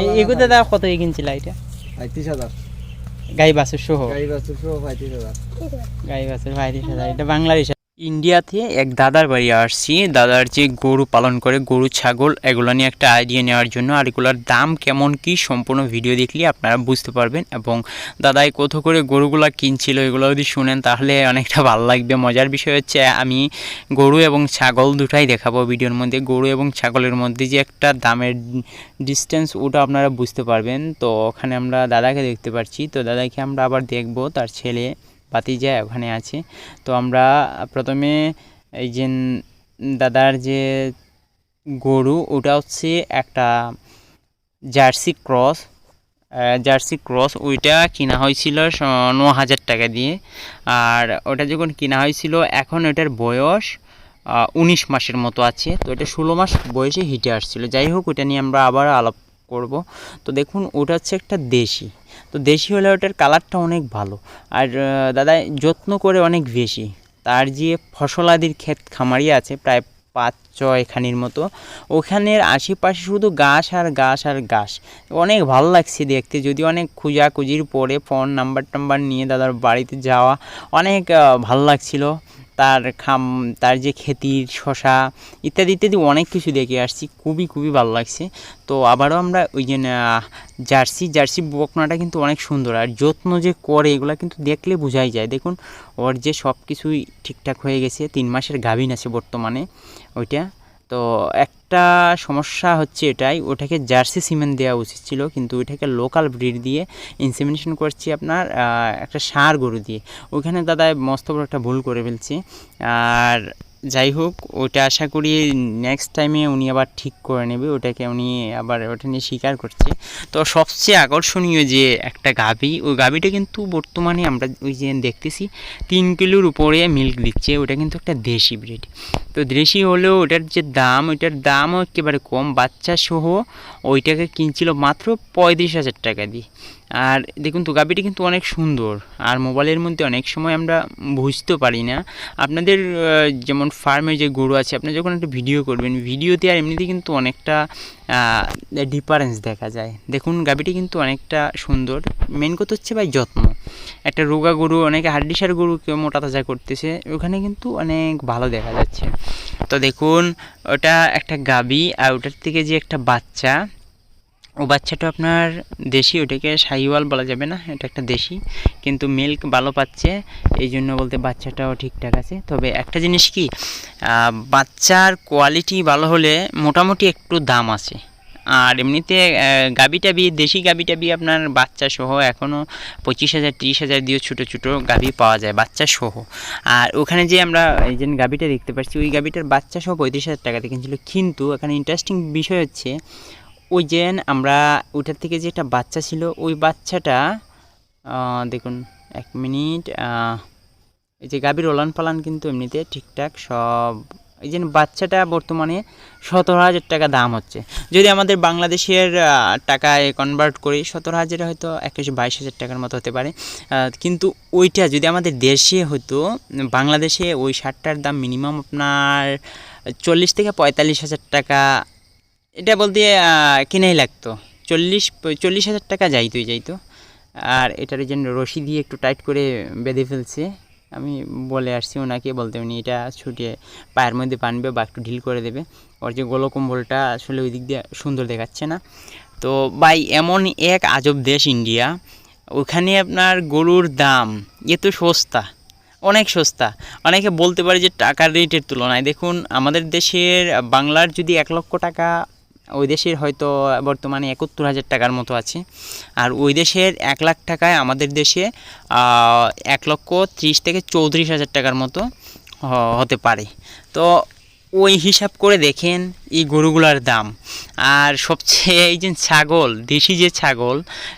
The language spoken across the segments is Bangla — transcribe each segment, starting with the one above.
এ- এগুলো দাদা কত কিনছিল এটা? পঁয়ত্রিশ হাজার। গাই বাছুর সহ? গাই বাছুর সহ পঁয়ত্রিশ হাজার। গাই বাছুর পঁয়ত্রিশ হাজার এটা বাংলার ইন্ডিয়াতে এক দাদার বাড়ি আসছি। দাদার যে গরু পালন করে, গরু, ছাগল, এগুলো নিয়ে একটা আইডিয়া নেওয়ার জন্য আর এগুলোর দাম কেমন কি সম্পূর্ণ ভিডিও দেখলে আপনারা বুঝতে পারবেন এবং দাদাই কত করে গরুগুলা কিনছিল এগুলো যদি শুনেন তাহলে অনেকটা ভালো লাগবে। মজার বিষয় হচ্ছে আমি গরু এবং ছাগল দুটাই দেখাবো ভিডিওর মধ্যে। গরু এবং ছাগলের মধ্যে যে একটা দামের ডিস্টেন্স ওটা আপনারা বুঝতে পারবেন। তো ওখানে আমরা দাদাকে দেখতে পাচ্ছি তো দাদাকে আমরা আবার দেখব তার ছেলে। ভাতিজা ওখানে আছে। তো আমরা প্রথমে এই যে দাদার যে গরু, ওটা হচ্ছে একটা জার্সি ক্রস। জার্সি ক্রস, ওইটা কিনা হয়েছিল ন হাজার টাকা দিয়ে। আর ওটা যখন কিনা হয়েছিল, এখন ওটার বয়স উনিশ মাসের মতো আছে। তো এটা ষোলো মাস বয়সে হিটে আসছিল। যাই হোক ওটা নিয়ে আমরা আবার আলাপ করব। তো দেখুন, ওটা হচ্ছে একটা দেশি। তো দেশি হলে ওটার কালারটা অনেক ভালো। আর দাদা, যত্ন করে অনেক বেশি। তার যে ফসলাদির ক্ষেত খামারি আছে, প্রায় পাঁচ ছয়খানির মতো, ওখানের আশেপাশে শুধু গাছ আর গাছ আর গাছ অনেক ভালো লাগছে দেখতে। যদি অনেক খুঁজাখুঁজির পরে ফোন নাম্বার টাম্বার নিয়ে দাদার বাড়িতে যাওয়া অনেক ভালো লাগছিল। তার খাম, তার যে খেতির শশা ইত্যাদি ইত্যাদি অনেক কিছু দেখে আসছি। খুবই খুবই ভালো লাগছে। তো আবারও আমরা ওই যে জার্সি জার্সি বকনাটা কিন্তু অনেক সুন্দর। আর যত্ন যে করে এগুলো কিন্তু দেখলে বোঝাই যায়। দেখুন, ওর যে সব কিছুই ঠিকঠাক হয়ে গেছে, তিন মাসের গাভিন আছে বর্তমানে ওইটা। তো একটা সমস্যা হচ্ছে এটাই। ওটাকে জার্সি সিমেন্ট দেওয়া উচিত ছিল, কিন্তু ওইটাকে লোকাল ব্রিড দিয়ে ইনসেমিনেশন করছি আপনার একটা সার গরু দিয়ে। ওইখানে দাদা মস্ত বড় একটা ভুল করে ফেলছি। আর যাই হোক, ওটা আশা করি নেক্সট টাইমে উনি আবার ঠিক করে নেবে, ওটাকে উনি আবার ওটা নিয়ে স্বীকার করছে। তো সবচেয়ে আকর্ষণীয় যে একটা গাভি, ওই গাভিটা কিন্তু বর্তমানে আমরা ওই যে দেখতেছি, তিন কিলোর উপরে মিল্ক দিচ্ছে, ওটা কিন্তু একটা দেশি ব্রিড তো দেশি হলেও ওটার যে দাম ওইটার দামও একেবারে কম। বাচ্চা সহ ওইটাকে কিনছিল মাত্র পঁয়ত্রিশ হাজার টাকা দিয়ে। আর দেখুন তো গাভিটা কিন্তু অনেক সুন্দর। আর মোবাইলের মধ্যে অনেক সময় আমরা বুঝতে পারি না। আপনাদের যেমন ফার্মে যে গরু আছে, আপনি যখন একটা ভিডিও করবেন, ভিডিওতে আর এমনিতে কিন্তু অনেকটা ডিফারেন্স দেখা যায়। দেখুন গাভিটি কিন্তু অনেকটা সুন্দর। মেন কথা হচ্ছে ভাই যত্ন। একটা রোগা গরু, অনেকে হাড্ডিসার গরুকে মোটা তাজা করতেছে, ওখানে কিন্তু অনেক ভালো দেখা যাচ্ছে। তো দেখুন, ওটা একটা গাবি আর ওটার থেকে যে একটা বাচ্চা ও বাচ্চাটা আপনার দেশি, ওটাকে শাহিওয়াল বলা যাবে না, এটা একটা দেশি, কিন্তু মিল্ক ভালো পাচ্ছে, এই জন্য বলতে বাচ্চাটাও ঠিকঠাক আছে। তবে একটা জিনিস কি বাচ্চার কোয়ালিটি ভালো হলে মোটামুটি একটু দাম আছে। আর এমনিতে গাবি টাবি দেশি গাবি টাবি আপনার বাচ্চা সহ এখনও পঁচিশ হাজার, তিরিশ হাজার দিয়ে ছোটো ছোটো গাবি পাওয়া যায় বাচ্চা সহ আর ওখানে যে আমরা এই যে গাবিটা দেখতে পাচ্ছি, ওই গাবিটার বাচ্চা সহ পঁয়ত্রিশ হাজার টাকাতে কিনছিল। কিন্তু এখানে ইন্টারেস্টিং বিষয় হচ্ছে ওই যে আমরা ওইটার থেকে যে একটা বাচ্চা ছিল, ওই বাচ্চাটা দেখুন, এক মিনিট এই যে গাভীর ওলান পালান কিন্তু এমনিতে ঠিকঠাক সব, এই যে বাচ্চাটা বর্তমানে সতেরো হাজার টাকা দাম হচ্ছে। যদি আমাদের বাংলাদেশের টাকায় কনভার্ট করি, সতেরো হাজারে হয়তো একুশ বাইশ হাজার টাকার মতো হতে পারে। কিন্তু ওইটা যদি আমাদের দেশে হতো, বাংলাদেশে ওই শার্টটার দাম মিনিমাম আপনার চল্লিশ থেকে পঁয়তাল্লিশ হাজার টাকা এটা বলতে কিনেই লাগতো। চল্লিশ চল্লিশ হাজার টাকা যাইতোই যাইতো আর এটার এই যে রশি দিয়ে একটু টাইট করে বেঁধে ফেলছে। আমি বলে আসছি ওনাকে, বলতে উনি এটা ছুটে পায়ের মধ্যে বানবে বা একটু ঢিল করে দেবে। ওর যে গোলকম্বলটা আসলে ওই দিক দিয়ে সুন্দর দেখাচ্ছে না। তো ভাই, এমন এক আজব দেশ ইন্ডিয়া, ওখানে আপনার গরুর দাম এত সস্তা, অনেক সস্তা। অনেকে বলতে পারে যে টাকার রেটের তুলনায়, দেখুন আমাদের দেশের বাংলার যদি এক লক্ষ টাকা ওই দেশের হয়তো বর্তমানে একাত্তর হাজার টাকার মতো আছে। আর ওই দেশের এক লাখ টাকায় আমাদের দেশে এক লক্ষ ত্রিশ থেকে চৌত্রিশ হাজার টাকার মতো হতে পারে। তো ওই হিসাব করে দেখেন এই গরুগুলার দাম। আর সবচেয়ে এই যে ছাগল, দেশি যে ছাগল,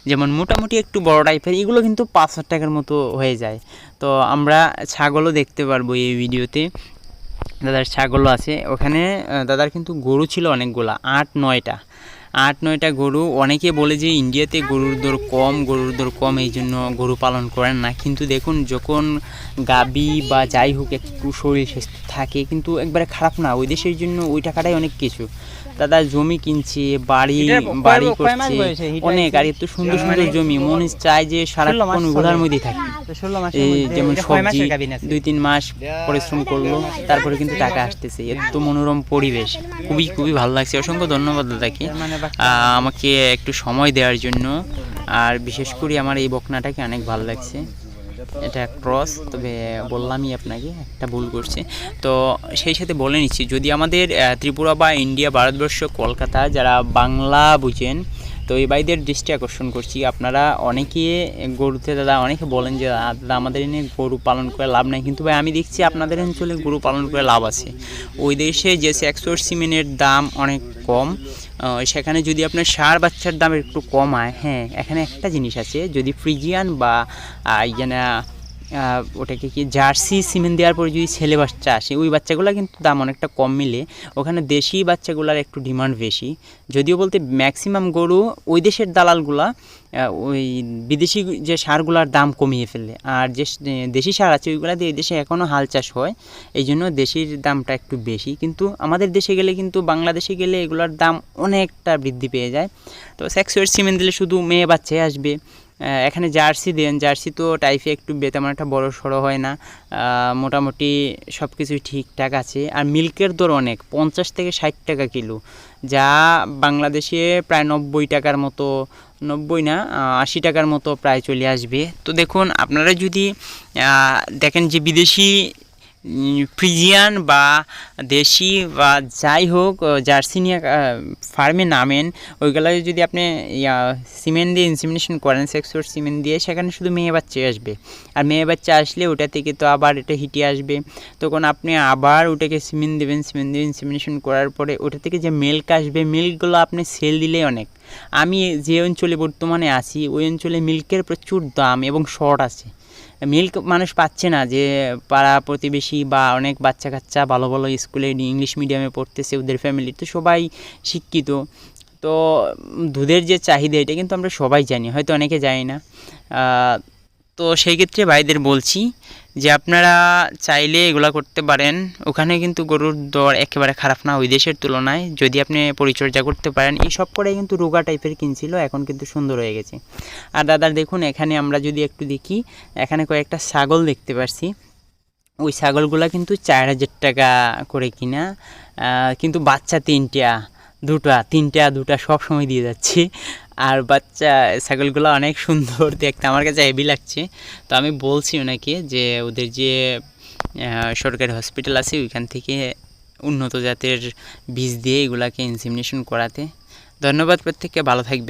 যেমন মোটামুটি একটু বড় টাইপের, এগুলো কিন্তু পাঁচ হাজার টাকার মতো হয়ে যায়। তো আমরা ছাগলও দেখতে পারব এই ভিডিওতে। দাদার ছাগলও আছে। ওখানে দাদার কিন্তু গরু ছিল অনেকগুলা, আট, নয়টা। আট, নয়টা গরু। অনেকে বলে যে ইন্ডিয়াতে গরুর দর কম, গরুর দর কম, এই জন্য গরু পালন করেন না। কিন্তু দেখুন, যখন গাবি বা যাই হোক একটু শরীর থাকে, কিন্তু একবারে খারাপ না। ওই দেশের জন্য ওই টাকাটাই অনেক কিছু। দাদা জমি কিনছে বাড়ি বাড়ি করছে। অনেক আর এত সুন্দর সুন্দর জমি। মনে চায় যে সারাক্ষণ ওগুলার চলে। থাকে। মধ্যে যেমন সবজি মাসের গাভীন আছে? দুই তিন মাস পরিশ্রম করল তারপরে কিন্তু টাকা আসতেছে। এত মনোরম পরিবেশ। খুবই খুবই ভালো লাগছে। অসংখ্য ধন্যবাদ দাদাকে। মানে আহ, আমাকে একটু সময় দেওয়ার জন্য। আর বিশেষ করে আমার এই বকনাটাকে অনেক ভালো লাগছে। এটা ক্রস, তবে বললামই আপনাকে, একটা ভুল করছে। তো সেই সাথে বলে নিচ্ছি, যদি আমাদের ত্রিপুরা বা ইন্ডিয়া, ভারতবর্ষ, কলকাতা যারা বাংলা বুঝেন তো এই ভাইদের দৃষ্টি আকর্ষণ করছি। আপনারা অনেকে গরুতে দাদা অনেকে বলেন যে "আ, দাদা আমাদের এনে গরু পালন করে লাভ নাই। কিন্তু ভাই আমি দেখছি আপনাদের অঞ্চলে গরু পালন করে লাভ আছে। ওই দেশে যে সেক্সোর সিমেন্টের দাম অনেক কম। সেখানে যদি আপনার সার বাচ্চার দাম একটু কম হয় হ্যাঁ এখানে একটা জিনিস আছে। যদি ফ্রিজিয়ান বা এই না, আহ, ওটাকে কি জার্সি সিমেন্ট দেওয়ার পরে যদি ছেলে বাচ্চা আসে, ওই বাচ্চাগুলো কিন্তু দাম অনেকটা কম মিলে। ওখানে দেশি বাচ্চাগুলোর একটু ডিমান্ড বেশি। যদিও বলতে ম্যাক্সিমাম গরু ওই দেশের দালালগুলা ওই বিদেশি যে সারগুলার দাম কমিয়ে ফেলে। আর যে দেশি সার আছে, ওইগুলা দিয়ে দেশে এখনও হাল চাষ হয়। এই জন্য দেশির দামটা একটু বেশি। কিন্তু আমাদের দেশে গেলে কিন্তু বাংলাদেশে গেলে এগুলোর দাম অনেকটা বৃদ্ধি পেয়ে যায়। তো সেক্সুয়ার সিমেন্ট দিলে শুধু মেয়ে বাচ্চাই আসবে। এখানে জার্সি দেন। জার্সি তো টাইফে একটু তেমন একটা বড় সড়ো হয় না। মোটামুটি সব কিছুই ঠিকঠাক আছে। আর মিল্কের দর অনেক, পঞ্চাশ থেকে ষাট টাকা কিলো। যা বাংলাদেশে প্রায় নব্বই টাকার মতো, নব্বই না আশি টাকার মতো প্রায় চলে আসবে। তো দেখুন, আপনারা যদি দেখেন যে বিদেশি ফ্রিজিয়ান বা দেশি বা যাই হোক জার্সি নিয়ে ফার্মে নামেন, ওইগুলো যদি আপনি সিমেন্ট দিয়ে ইনসিমিনেশন করেন সেক্সর সিমেন্ট দিয়ে, সেখানে শুধু মেয়ে বাচ্চা আসবে। আর মেয়ে বাচ্চা আসলে ওটা থেকে তো আবার এটা হিটে আসবে। তখন আপনি আবার ওটাকে সিমেন্ট দেবেন, সিমেন্ট দিয়ে ইনসিমিনেশন করার পরে ওটা থেকে যে মিল্ক আসবে মিল্কগুলো আপনি সেল দিলেই অনেক। আমি যে অঞ্চলে বর্তমানে আছি, ওই অঞ্চলে মিল্কের প্রচুর দাম এবং শর্ট আছে। মিল্ক মানুষ পাচ্ছে না যে পাড়া প্রতিবেশী বা অনেক বাচ্চা কাচ্চা ভালো ভালো স্কুলে ইংলিশ মিডিয়ামে পড়তেছে ওদের ফ্যামিলি তো সবাই শিক্ষিত। তো দুধের যে চাহিদা এটা কিন্তু আমরা সবাই জানি, হয়তো অনেকে জানি না। তো সেই ক্ষেত্রে ভাইদের বলছি যে আপনারা চাইলে এগুলা করতে পারেন। ওখানে কিন্তু গরুর দর একেবারে খারাপ না ওই দেশের তুলনায়। যদি আপনি পরিচর্যা করতে পারেন, এই সব করে কিন্তু রোগা টাইপের কিনছিল, এখন কিন্তু সুন্দর হয়ে গেছে। আর দাদার দেখুন, এখানে আমরা যদি একটু দেখি, এখানে কয়েকটা ছাগল দেখতে পাচ্ছি ওই ছাগলগুলা কিন্তু চার হাজার টাকা করে কিনা কিন্তু বাচ্চা তিনটা। দুটা, তিনটা, দুটা সব সময় দিয়ে যাচ্ছে। আর বাচ্চা, ছাগলগুলো অনেক সুন্দর দেখতে, আমার কাছে হেভি লাগছে। তো আমি বলছি ওনাকে যে ওদের যে সরকারি হসপিটাল আছে, ওইখান থেকে উন্নত জাতের বীজ দিয়ে এগুলাকে ইনসিমিনেশন করাতে। ধন্যবাদ প্রত্যেককে, ভালো থাকবেন।